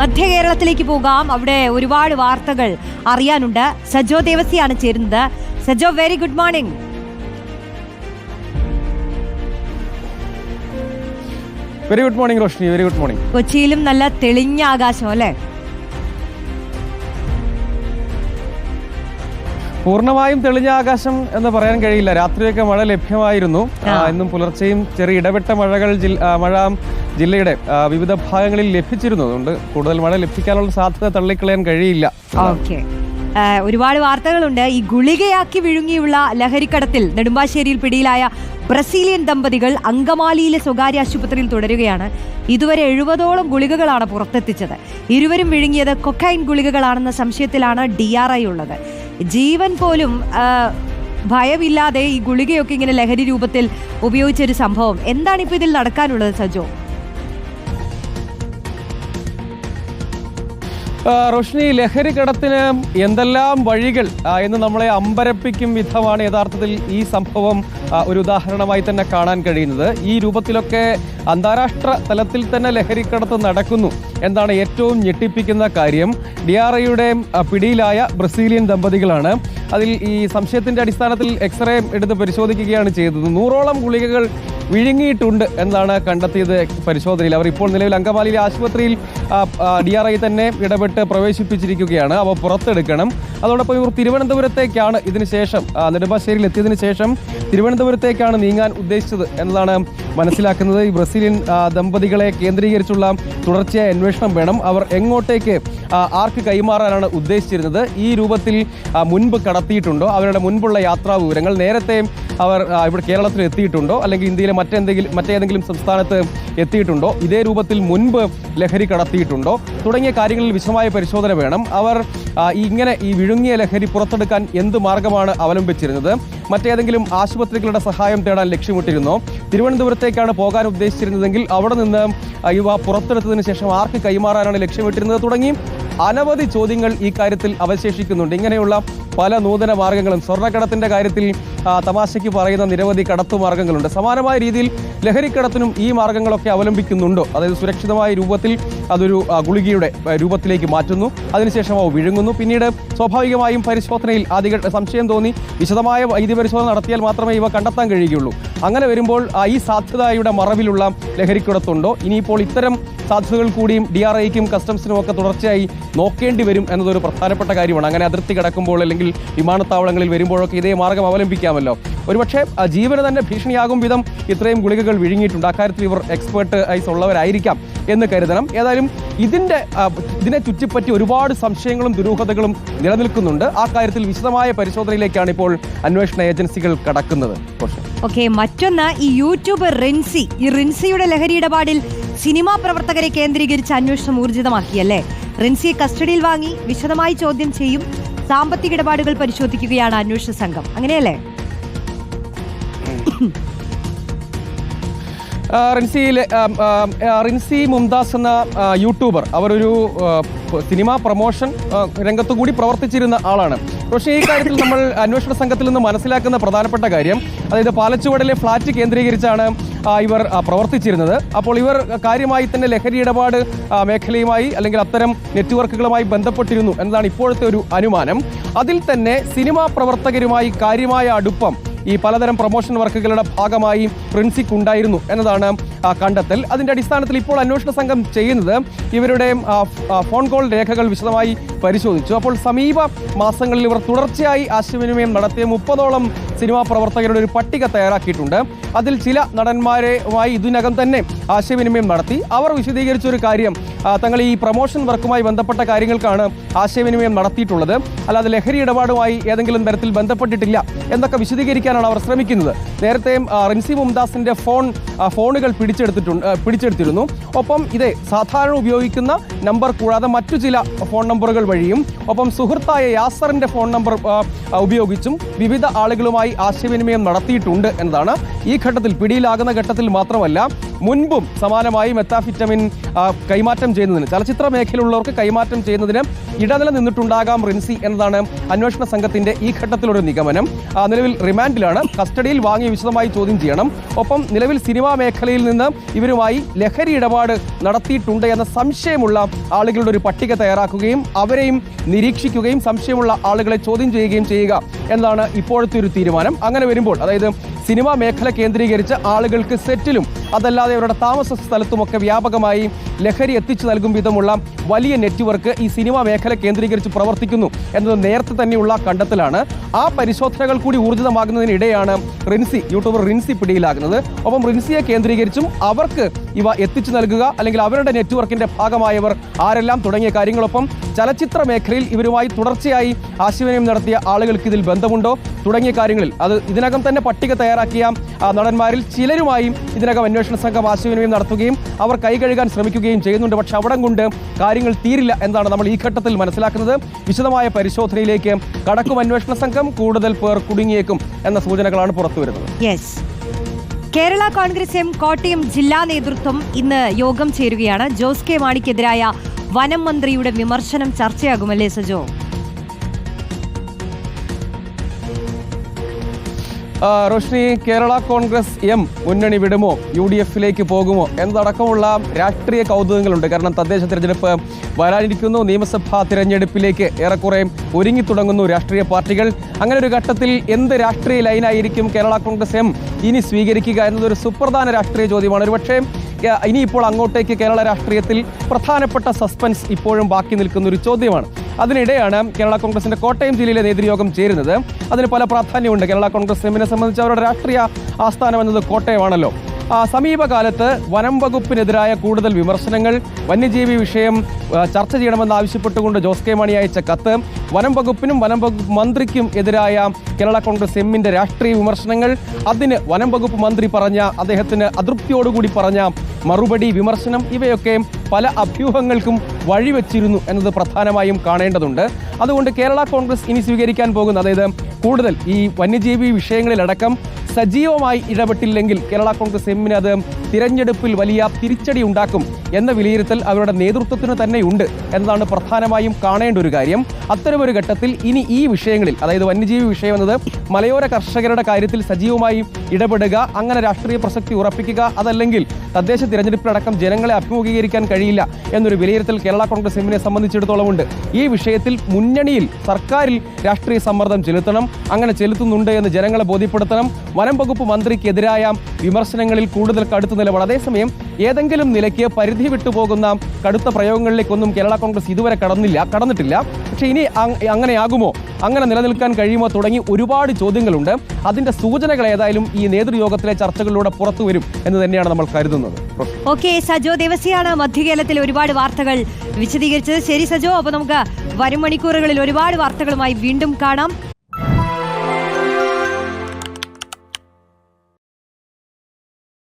മധ്യ കേരളത്തിലേക്ക് പോകാം. അവിടെ ഒരുപാട് വാർത്തകൾ അറിയാനുണ്ട്. സജോ ദേവസിയാണ് ചേരുന്നത്. Sajo very good morning very good morning Roshni very good morning കൊച്ചിയിലും നല്ല തെളിഞ്ഞ ആകാശം അല്ലേ? പൂർണമായും തെളിഞ്ഞ ആകാശം എന്ന് പറയാൻ കഴിയില്ല. രാത്രിയൊക്കെ മഴ ലഭ്യമായിരുന്നു. എന്നും ഇന്നും പുലർച്ചെയും ചെറിയ ഇടപെട്ട മഴകൾ മഴ ജില്ലയുടെ വിവിധ ഭാഗങ്ങളിൽ ലഭിച്ചിരുന്നതുകൊണ്ട് കൂടുതൽ മഴ ലഭിക്കാനുള്ള സാധ്യത തള്ളിക്കളയാൻ കഴിയില്ല. ഓക്കെ. ഒരുപാട് വാർത്തകളുണ്ട്. ഈ ഗുളികയാക്കി വിഴുങ്ങിയുള്ള ലഹരിക്കടത്തിൽ നെടുമ്പാശ്ശേരിയിൽ പിടിയിലായ ബ്രസീലിയൻ ദമ്പതികൾ അങ്കമാലിയിലെ സ്വകാര്യ ആശുപത്രിയിൽ തുടരുകയാണ്. ഇതുവരെ എഴുപതോളം ഗുളികകളാണ് പുറത്തെത്തിച്ചത്. ഇരുവരും വിഴുങ്ങിയത് കൊക്കൈൻ ഗുളികകളാണെന്ന സംശയത്തിലാണ് ഡി ആർ ഐ ഉള്ളത്. ജീവൻ പോലും ഭയമില്ലാതെ ഈ ഗുളികയൊക്കെ ഇങ്ങനെ ലഹരി രൂപത്തിൽ ഉപയോഗിച്ച ഒരു സംഭവം. എന്താണ് ഇപ്പൊ ഇതിൽ നടക്കാനുള്ളത് സജോ? റോഷ്നി ലഹരി കടത്തിന് എന്തെല്ലാം വഴികൾ എന്ന് നമ്മളെ അമ്പരപ്പിക്കും വിധമാണ് യഥാർത്ഥത്തിൽ ഈ സംഭവം. ഒരു ഉദാഹരണമായി തന്നെ കാണാൻ കഴിയുന്നത്. ഈ രൂപത്തിലൊക്കെ അന്താരാഷ്ട്ര തലത്തിൽ തന്നെ ലഹരിക്കടത്ത് നടക്കുന്നു എന്താണ് ഏറ്റവും ഞെട്ടിപ്പിക്കുന്ന കാര്യം. ഡി ആർ ഐയുടെ പിടിയിലായ ബ്രസീലിയൻ ദമ്പതികളാണ്. അതിൽ ഈ സംശയത്തിന്റെ അടിസ്ഥാനത്തിൽ എക്സ്റേ എടുത്ത് പരിശോധിക്കുകയാണ് ചെയ്തത്. നൂറോളം ഗുളികകൾ വിഴുങ്ങിയിട്ടുണ്ട് എന്നാണ് കണ്ടെത്തിയത് പരിശോധനയിൽ. അവർ ഇപ്പോൾ നിലവിൽ അങ്കമാലിയിലെ ആശുപത്രിയിൽ ഡി ആർ ഐ തന്നെ ഇടപെട്ട് പ്രവേശിപ്പിച്ചിരിക്കുകയാണ്. അവ പുറത്തെടുക്കണം. അതോടൊപ്പം ഇവർ തിരുവനന്തപുരത്തേക്കാണ് ഇതിനുശേഷം നെടുമ്പാശ്ശേരിയിൽ എത്തിയതിനു ശേഷം തിരുവനന്തപുരത്തേക്കാണ് നീങ്ങാൻ ഉദ്ദേശിച്ചത് എന്നതാണ് മനസ്സിലാക്കുന്നത് ഈ ബ്രസീലിയൻ ദമ്പതികളെ കേന്ദ്രീകരിച്ചുള്ള തുടർച്ചയായ അന്വേഷണം വേണം. അവർ എങ്ങോട്ടേക്ക് ആർക്ക് കൈമാറാനാണ് ഉദ്ദേശിച്ചിരുന്നത്? ഈ രൂപത്തിൽ മുൻപ് കടത്തിയിട്ടുണ്ടോ? അവരുടെ മുൻപുള്ള യാത്രാ വിവരങ്ങൾ നേരത്തെ അവർ ഇവിടെ കേരളത്തിൽ എത്തിയിട്ടുണ്ടോ? അല്ലെങ്കിൽ ഇന്ത്യയിലെ മറ്റെന്തെങ്കിലും മറ്റേതെങ്കിലും സംസ്ഥാനത്ത് എത്തിയിട്ടുണ്ടോ? ഇതേ രൂപത്തിൽ മുൻപ് ലഹരി കടത്തിയിട്ടുണ്ടോ? തുടങ്ങിയ കാര്യങ്ങളിൽ വിശദമായ പരിശോധന വേണം. അവർ ഇങ്ങനെ ഈ വിഴുങ്ങിയ ലഹരി പുറത്തെടുക്കാൻ എന്ത് മാർഗമാണ് അവലംബിച്ചിരുന്നത്? മറ്റേതെങ്കിലും ആശുപത്രികളുടെ സഹായം തേടാൻ ലക്ഷ്യമിട്ടിരുന്നോ? തിരുവനന്തപുരത്തേക്കാണ് പോകാൻ ഉദ്ദേശിച്ചിരുന്നതെങ്കിൽ അവിടെ നിന്ന് ഇവ പുറത്തെടുത്തതിന് ശേഷം ആർക്ക് കൈമാറാനാണ് ലക്ഷ്യമിട്ടിരുന്നത് തുടങ്ങി അനവധി ചോദ്യങ്ങൾ ഈ കാര്യത്തിൽ അവശേഷിക്കുന്നുണ്ട്. ഇങ്ങനെയുള്ള പല നൂതന മാർഗങ്ങളും സ്വർണക്കടത്തിന്റെ കാര്യത്തിൽ തമാശയ്ക്ക് പറയുന്ന നിരവധി കടത്തു മാർഗങ്ങളുണ്ട് സമാനമായ രീതിയിൽ ലഹരിക്കടത്തിനും ഈ മാർഗങ്ങളൊക്കെ അവലംബിക്കുന്നുണ്ടോ? അതായത് സുരക്ഷിതമായ രൂപത്തിൽ അതൊരു ഗുളികയുടെ രൂപത്തിലേക്ക് മാറ്റുന്നു. അതിനുശേഷം അവ വിഴുങ്ങുന്നു. പിന്നീട് സ്വാഭാവികമായും പരിശോധനയിൽ ആദ്യ സംശയം തോന്നി. വിശദമായ വൈദ്യപരിശോധന നടത്തിയാൽ മാത്രമേ ഇവ കണ്ടെത്താൻ കഴിയുകയുള്ളൂ. അങ്ങനെ വരുമ്പോൾ ഈ സാധ്യതയുടെ മറവിലുള്ള ലഹരിക്കടത്തുണ്ടോ? ഇനിയിപ്പോൾ ഇത്തരം സാധ്യതകൾ കൂടിയും ഡി ആർ ഐക്കും കസ്റ്റംസിനും ഒക്കെ തുടർച്ചയായി നോക്കേണ്ടി വരും എന്നതൊരു പ്രധാനപ്പെട്ട കാര്യമാണ്. അങ്ങനെ അതിർത്തി കടക്കുമ്പോൾ അല്ലെങ്കിൽ വിമാനത്താവളങ്ങളിൽ വരുമ്പോഴൊക്കെ ഇതേ മാർഗം അവലംബിക്കാമല്ലോ. ഒരുപക്ഷെ ജീവന് തന്നെ ഭീഷണിയാകും വിധം ഇത്രയും ഗുളികകൾ വിഴുങ്ങിയിട്ടുണ്ട്. അക്കാര്യത്തിൽ ഇവർ എക്സ്പേർട്ട് ഐസ് ഉള്ളവരായിരിക്കാം എന്ന് കരുതണം. ഏതായാലും ഇതിന്റെ ഇതിനെ ചുറ്റിപ്പറ്റി ഒരുപാട് സംശയങ്ങളും ദുരൂഹതകളും നിലനിൽക്കുന്നുണ്ട്. ആ കാര്യത്തിൽ വിശദമായ പരിശോധനയിലേക്കാണ് ഇപ്പോൾ അന്വേഷണ ഏജൻസികൾ കടക്കുന്നത്. ഓക്കെ മറ്റൊന്ന് ഈ യൂട്യൂബർ റിൻസി. ഈ റിൻസിയുടെ ലഹരി ഇടപാടിൽ സിനിമാ പ്രവർത്തകരെ കേന്ദ്രീകരിച്ച് അന്വേഷണം ഊർജിതമാക്കിയല്ലേ? റിൻസിയെ കസ്റ്റഡിയിൽ വാങ്ങി വിശദമായി ചോദ്യം ചെയ്യും. സാമ്പത്തിക ഇടപാടുകൾ പരിശോധിക്കുകയാണ് അന്വേഷണ സംഘം. അങ്ങനെയല്ലേ? റിൻസിയിലെ റിൻസി മുംതാസ് എന്ന യൂട്യൂബർ. അവരൊരു സിനിമാ പ്രൊമോഷൻ രംഗത്തു കൂടി പ്രവർത്തിച്ചിരുന്ന ആളാണ്. പക്ഷേ ഈ കാര്യത്തിൽ നമ്മൾ അന്വേഷണ സംഘത്തിൽ നിന്ന് മനസ്സിലാക്കുന്ന പ്രധാനപ്പെട്ട കാര്യം അതായത് പാലച്ചുവടിലെ ഫ്ളാറ്റ് കേന്ദ്രീകരിച്ചാണ് ഇവർ പ്രവർത്തിച്ചിരുന്നത്. അപ്പോൾ ഇവർ കാര്യമായി തന്നെ ലഹരി ഇടപാട് മേഖലയുമായി അല്ലെങ്കിൽ അത്തരം നെറ്റ്വർക്കുകളുമായി ബന്ധപ്പെട്ടിരുന്നു എന്നതാണ് ഇപ്പോഴത്തെ ഒരു അനുമാനം. അതിൽ തന്നെ സിനിമാ പ്രവർത്തകരുമായി കാര്യമായ അടുപ്പം ഈ പലതരം പ്രൊമോഷൻ വർക്കുകളുടെ ഭാഗമായി പ്രിൻസിക്ക് ഉണ്ടായിരുന്നു എന്നതാണ് കണ്ടെത്തൽ. അതിന്റെ അടിസ്ഥാനത്തിൽ ഇപ്പോൾ അന്വേഷണ സംഘം ചെയ്യുന്നത് ഇവരുടെ ഫോൺ കോൾ രേഖകൾ വിശദമായി പരിശോധിച്ചു. അപ്പോൾ സമീപ മാസങ്ങളിൽ ഇവർ തുടർച്ചയായി ആശയവിനിമയം നടത്തിയ മുപ്പതോളം സിനിമാ പ്രവർത്തകരുടെ ഒരു പട്ടിക തയ്യാറാക്കിയിട്ടുണ്ട്. അതിൽ ചില നടന്മാരുമായി ഇതിനകം തന്നെ ആശയവിനിമയം നടത്തി. അവർ വിശദീകരിച്ച ഒരു കാര്യം തങ്ങൾ ഈ പ്രൊമോഷൻ വർക്കുമായി ബന്ധപ്പെട്ട കാര്യങ്ങൾക്കാണ് ആശയവിനിമയം നടത്തിയിട്ടുള്ളത്. അല്ലാതെ ലഹരി ഇടപാടുമായി ഏതെങ്കിലും തരത്തിൽ ബന്ധപ്പെട്ടിട്ടില്ല എന്നൊക്കെ വിശദീകരിക്കാനാണ് അവർ ശ്രമിക്കുന്നത്. നേരത്തെ റിൻസി മുംദാസിന്റെ ഫോൺ ഫോണുകൾ പിടിച്ചെടുത്തിട്ടുണ്ട് പിടിച്ചെടുത്തിരുന്നു. ഒപ്പം ഇതേ സാധാരണ ഉപയോഗിക്കുന്ന നമ്പർ കൂടാതെ മറ്റു ചില ഫോൺ നമ്പറുകൾ വഴിയും ഒപ്പം സുഹൃത്തായ യാസറിന്റെ ഫോൺ നമ്പർ ഉപയോഗിച്ചും വിവിധ ആളുകളുമായി ആശയവിനിമയം നടത്തിയിട്ടുണ്ട് എന്നതാണ് ഈ ഘട്ടത്തിൽ പിടിയിലാകുന്ന ഘട്ടത്തിൽ മാത്രമല്ല മുൻപും സമാനമായി മെത്താഫിറ്റമിൻ കൈമാറ്റം ചെയ്യുന്നതിന് ചലച്ചിത്ര മേഖലയിലുള്ളവർക്ക് കൈമാറ്റം ചെയ്യുന്നതിന് ഇടനില നിന്നിട്ടുണ്ടാകാം റിൻസി എന്നതാണ് അന്വേഷണ സംഘത്തിന്റെ ഈ ഘട്ടത്തിലൊരു നിഗമനം. നിലവിൽ റിമാൻഡിലാണ്. കസ്റ്റഡിയിൽ വാങ്ങി വിശദമായി ചോദ്യം ചെയ്യണം. ഒപ്പം നിലവിൽ സിനിമാ മേഖലയിൽ നിന്ന് ഇവരുമായി ലഹരി ഇടപാട് നടത്തിയിട്ടുണ്ട് എന്ന സംശയമുള്ള ആളുകളുടെ ഒരു പട്ടിക തയ്യാറാക്കുകയും അവരെയും നിരീക്ഷിക്കുകയും സംശയമുള്ള ആളുകളെ ചോദ്യം ചെയ്യുകയും ചെയ്യുക എന്നാണ് ഇപ്പോഴത്തെ ഒരു തീരുമാനം. അങ്ങനെ വരുമ്പോൾ അതായത് സിനിമാ മേഖല കേന്ദ്രീകരിച്ച് ആളുകൾക്ക് സെറ്റിലും അതല്ലാതെ അവരുടെ താമസ സ്ഥലത്തുമൊക്കെ വ്യാപകമായി ലഹരി എത്തിച്ചു നൽകും വിധമുള്ള വലിയ നെറ്റ്വർക്ക് ഈ സിനിമാ മേഖല കേന്ദ്രീകരിച്ച് പ്രവർത്തിക്കുന്നു എന്നത് നേരത്തെ തന്നെയുള്ള കണ്ടെത്തലാണ്. ആ പരിശോധനകൾ കൂടി ഊർജിതമാകുന്നതിനിടെയാണ് റിൻസി യൂട്യൂബർ റിൻസി പിടിയിലാകുന്നത്. ഒപ്പം റിൻസിയെ കേന്ദ്രീകരിച്ചും അവർക്ക് ഇവ എത്തിച്ചു നൽകുക അല്ലെങ്കിൽ അവരുടെ നെറ്റ്വർക്കിന്റെ ഭാഗമായവർ ആരെല്ലാം തുടങ്ങിയ കാര്യങ്ങളൊപ്പം ചലച്ചിത്ര മേഖലയിൽ ഇവരുമായി തുടർച്ചയായി ആശയവിനിമയം നടത്തിയ ആളുകൾക്ക് ഇതിൽ ബന്ധമുണ്ടോ? തുടങ്ങിയ കാര്യങ്ങളിൽ അത് ഇതിനകം തന്നെ പട്ടിക തയ്യാറാക്കിയ നടന്മാരിൽ ചിലരുമായും ഇതിനകം അന്വേഷണ സംഘം ആശയവിനിമയം നടത്തുകയും അവർ കൈകഴുകാൻ ശ്രമിക്കുകയും ചെയ്യുന്നുണ്ട്. പക്ഷെ അവിടം കൊണ്ട് കാര്യങ്ങൾ തീരില്ല എന്നാണ് നമ്മൾ ഈ ഘട്ടത്തിൽ മനസ്സിലാക്കുന്നത്. വിശദമായ പരിശോധനയിലേക്ക് കടക്കും അന്വേഷണ സംഘം കൂടുതൽ പേർ കുടുങ്ങിയേക്കും എന്ന സൂചനകളാണ് പുറത്തുവരുന്നത് യെസ് കേരള കോൺഗ്രസ് എം കോട്ടയം ജില്ലാ നേതൃത്വം ഇന്ന് യോഗം ചേരുകയാണ്. ജോസ് കെ മാണിക്കെതിരായ വനം മന്ത്രിയുടെ വിമർശനം ചർച്ചയാകുമല്ലേ സജോ? റോഷ്നി കേരള കോൺഗ്രസ് എം മുന്നണി വിടുമോ? യു ഡി എഫിലേക്ക് പോകുമോ? എന്നതടക്കമുള്ള രാഷ്ട്രീയ കൗതുകങ്ങളുണ്ട്. കാരണം തദ്ദേശ തിരഞ്ഞെടുപ്പ് വരാനിരിക്കുന്നു. നിയമസഭാ തിരഞ്ഞെടുപ്പിലേക്ക് ഏറെക്കുറെ ഒരുങ്ങി തുടങ്ങുന്നു രാഷ്ട്രീയ പാർട്ടികൾ. അങ്ങനെ ഒരു ഘട്ടത്തിൽ എന്ത് രാഷ്ട്രീയ ലൈനായിരിക്കും കേരള കോൺഗ്രസ് എം ഇനി സ്വീകരിക്കുക എന്നതൊരു സുപ്രധാന രാഷ്ട്രീയ ചോദ്യമാണ്. ഒരുപക്ഷേ ഇനിയിപ്പോൾ അങ്ങോട്ടേക്ക് കേരള രാഷ്ട്രീയത്തിൽ പ്രധാനപ്പെട്ട സസ്പെൻസ് ഇപ്പോഴും ബാക്കി നിൽക്കുന്ന ഒരു ചോദ്യമാണ്. അതിനിടെയാണ് കേരള കോൺഗ്രസിന്റെ കോട്ടയം ജില്ലയിലെ നേതൃയോഗം ചേരുന്നത്. അതിന് പല പ്രാധാന്യമുണ്ട്. കേരള കോൺഗ്രസ് എമ്മിനെ സംബന്ധിച്ച് അവരുടെ രാഷ്ട്രീയ ആസ്ഥാനം എന്നത് കോട്ടയമാണല്ലോ. സമീപകാലത്ത് വനം വകുപ്പിനെതിരായ കൂടുതൽ വിമർശനങ്ങൾ വന്യജീവി വിഷയം ചർച്ച ചെയ്യണമെന്ന് ആവശ്യപ്പെട്ടുകൊണ്ട് ജോസ് കെ മാണി അയച്ച കത്ത് വനം വകുപ്പിനും വനം വകുപ്പ് മന്ത്രിക്കും എതിരായ കേരള കോൺഗ്രസ് എമ്മിന്റെ രാഷ്ട്രീയ വിമർശനങ്ങൾ അതിന് വനം വകുപ്പ് മന്ത്രി പറഞ്ഞ അദ്ദേഹത്തിന് അതൃപ്തിയോടുകൂടി പറഞ്ഞ മറുപടി വിമർശനം ഇവയൊക്കെ പല അഭ്യൂഹങ്ങൾക്കും വഴിവെച്ചിരുന്നു എന്നത് പ്രധാനമായും കാണേണ്ടതുണ്ട്. അതുകൊണ്ട് കേരള കോൺഗ്രസ് ഇനി സ്വീകരിക്കാൻ പോകുന്ന അതായത് കൂടുതൽ ഈ വന്യജീവി വിഷയങ്ങളിലടക്കം സജീവമായി ഇടപെട്ടില്ലെങ്കിൽ കേരള കോൺഗ്രസ് എമ്മിന് അത് തിരഞ്ഞെടുപ്പിൽ വലിയ തിരിച്ചടി ഉണ്ടാക്കും എന്ന വിലയിരുത്തൽ അവരുടെ നേതൃത്വത്തിന് തന്നെയുണ്ട് എന്നതാണ് പ്രധാനമായും കാണേണ്ട ഒരു കാര്യം. അത്തരമൊരു ഘട്ടത്തിൽ ഇനി ഈ വിഷയങ്ങളിൽ അതായത് വന്യജീവി വിഷയം എന്നത് മലയോര കർഷകരുടെ കാര്യത്തിൽ സജീവമായി ഇടപെടുക അങ്ങനെ രാഷ്ട്രീയ പ്രസക്തി ഉറപ്പിക്കുക അതല്ലെങ്കിൽ തദ്ദേശ തിരഞ്ഞെടുപ്പിലടക്കം ജനങ്ങളെ അഭിമുഖീകരിക്കാൻ കഴിയില്ല എന്നൊരു വിലയിരുത്തൽ കേരള കോൺഗ്രസ് എമ്മിനെ സംബന്ധിച്ചിടത്തോളമുണ്ട് ഈ വിഷയത്തിൽ മുന്നണിയിൽ സർക്കാരിൽ രാഷ്ട്രീയ സമ്മർദ്ദം ചെലുത്തണം അങ്ങനെ ചെലുത്തുന്നുണ്ട് എന്ന് ജനങ്ങളെ ബോധ്യപ്പെടുത്തണം വനം വകുപ്പ് മന്ത്രിക്കെതിരായ വിമർശനങ്ങളിൽ കൂടുതൽ കടുത്ത നിലപാട്. അതേസമയം ഏതെങ്കിലും നിലയ്ക്ക് പരിധി വിട്ടുപോകുന്ന കടുത്ത പ്രയോഗങ്ങളിലേക്കൊന്നും കേരള കോൺഗ്രസ് ഇതുവരെ കടന്നില്ല കടന്നിട്ടില്ല. പക്ഷേ ഇനി അങ്- അങ്ങനെയാകുമോ? അങ്ങനെ നിലനിൽക്കാൻ കഴിയുമോ തുടങ്ങി ഒരുപാട് ചോദ്യങ്ങളുണ്ട്. അതിന്റെ സൂചനകൾ ഏതായാലും ഈ നേതൃയോഗത്തിലെ ചർച്ചകളിലൂടെ പുറത്തു വരും എന്ന് തന്നെയാണ് നമ്മൾ കരുതുന്നത്. ഓക്കെ സജോ ദേവസിയാണ് മധ്യകേരളത്തിൽ ഒരുപാട് വാർത്തകൾ വിശദീകരിച്ചത്. ശരി സജോ അപ്പൊ നമുക്ക് വരും മണിക്കൂറുകളിൽ ഒരുപാട് വാർത്തകളുമായി വീണ്ടും കാണാം.